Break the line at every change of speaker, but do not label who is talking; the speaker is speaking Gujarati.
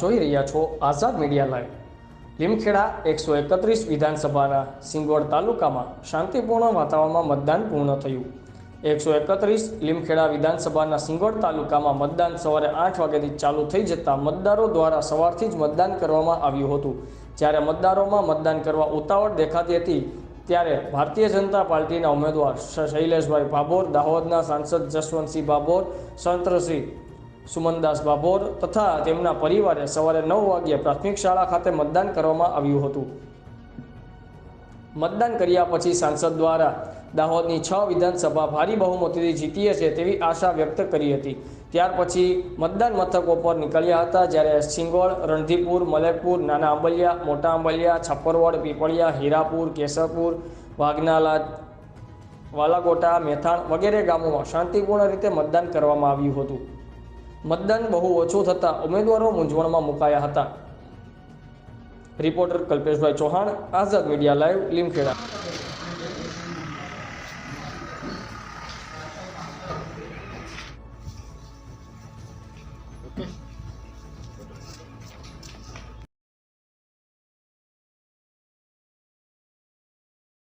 જોઈ રહ્યા છો આઝાદ મીડિયા લાઈવ. લીમખેડા એકસો એકત્રીસ વિધાનસભાના સિંગવડ તાલુકામાં શાંતિપૂર્ણ વાતાવરણમાં મતદાન પૂર્ણ થયું. એકસો એકત્રીસ લીમખેડા વિધાનસભાના સિંગવડ તાલુકામાં મતદાન સવારે આઠ વાગ્યાથી ચાલુ થઈ જતાં મતદારો દ્વારા સવારથી જ મતદાન કરવામાં આવ્યું હતું. જ્યારે મતદારોમાં મતદાન કરવા ઉતાવળ દેખાતી હતી, ત્યારે ભારતીય જનતા પાર્ટીના ઉમેદવાર શૈલેષભાઈ ભાભોર, દાહોદના સાંસદ જસવંતસિંહ ભાભોર, સંતશ્રી સુમનદાસ ભાભોર તથા તેમના પરિવારે સવારે નવ વાગ્યે પ્રાથમિક શાળા ખાતે મતદાન કરવામાં આવ્યું હતું. મતદાન કર્યા પછી સાંસદ દ્વારા દાહોદની છ વિધાનસભા ભારી બહુમતીથી જીતીએ છે તેવી આશા વ્યક્ત કરી હતી. ત્યાર પછી મતદાન મથકો પર નીકળ્યા હતા જ્યારે સિંગોળ, રણધીપુર, મલેકપુર, નાના આંબલિયા મોટા આંબલિયા છપ્પરવડ, પીપળિયા, હીરાપુર કેસરપુર વાઘનાલા વાલાગોટા મેથાણ વગેરે ગામોમાં શાંતિપૂર્ણ રીતે મતદાન કરવામાં આવ્યું હતું. મતદાન બહુ ઓછું થતાં ઉમેદવારો મૂંઝવણમાં મુકાયા હતા. Reporter Kalpeshbhai Chauhan, Azad media live, Limkheda.
Okay.